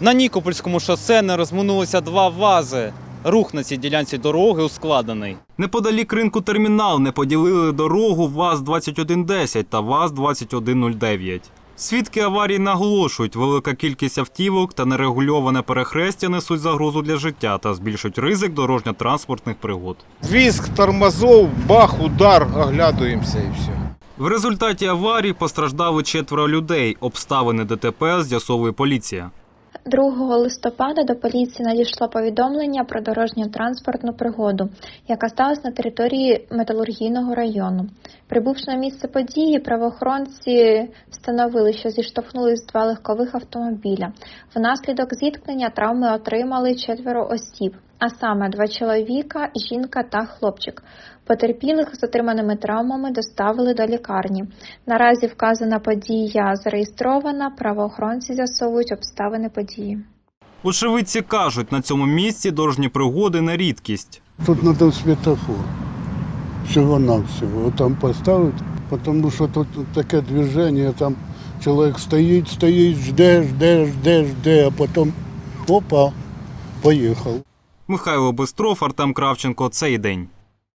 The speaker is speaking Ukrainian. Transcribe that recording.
На Нікопольському шосе не розминулися два вази. Рух на цій ділянці дороги ускладений. Неподалік ринку термінал не поділили дорогу ВАЗ-2110 та ВАЗ-2109. Свідки аварії наголошують, велика кількість автівок та нерегульоване перехрестя несуть загрозу для життя та збільшують ризик дорожньо-транспортних пригод. Візк тормозов, бах, удар, оглядуємося і все. В результаті аварії постраждали четверо людей. Обставини ДТП з'ясовує поліція. 2 листопада до поліції надійшло повідомлення про дорожньо-транспортну пригоду, яка сталася на території металургійного району. Прибувши на місце події, правоохоронці встановили, що зіштовхнулись два легкових автомобіля. Внаслідок зіткнення травми отримали четверо осіб, а саме два чоловіка, жінка та хлопчик. Потерпілих з отриманими травмами доставили до лікарні. Наразі вказана подія зареєстрована. Правоохоронці з'ясовують обставини події. Очевидці кажуть, на цьому місці дорожні пригоди не рідкість. Тут надо светофор. Всего-навсего. Там поставить, потому що тут таке движение, там чоловік стоїть, стоїть, жде, жде, жде, жде, а потім опа, поїхав. Михайло Бистров, Артем Кравченко. Цей день.